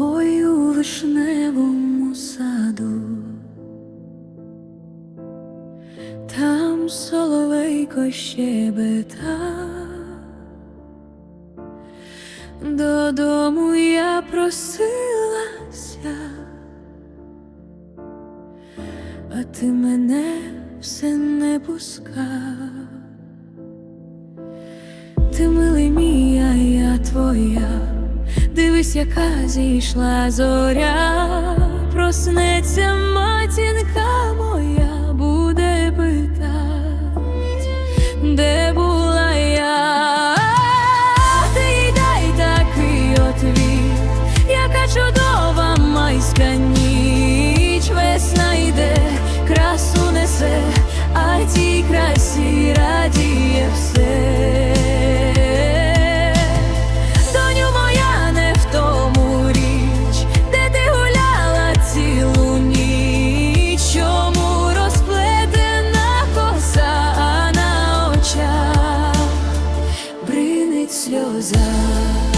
Ой у вишневому саду, там соловейко щебета. Додому я просилася, а ти мене все не пускав. Ти милий мій, а я твоя. Дивись, яка зійшла зоря, проснеться матінка моя, сльоза.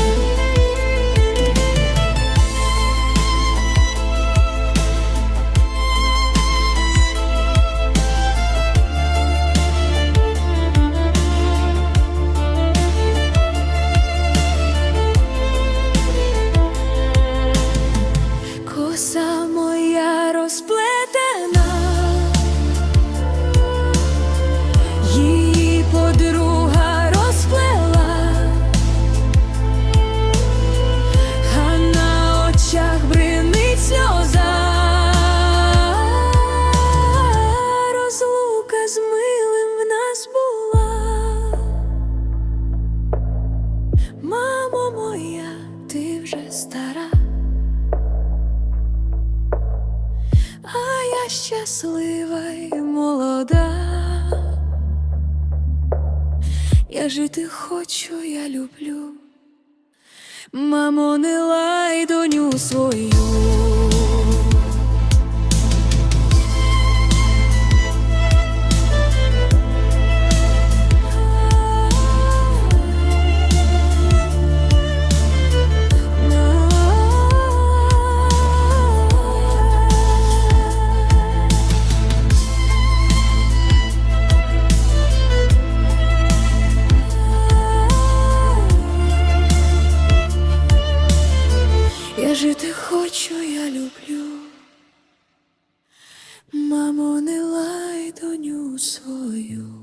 Мамо моя, ти вже стара. А я щаслива й молода. Я жити хочу, я люблю. Мамо, не лай доню свою. Жити хочу, я люблю. Мамо, не лай доню свою.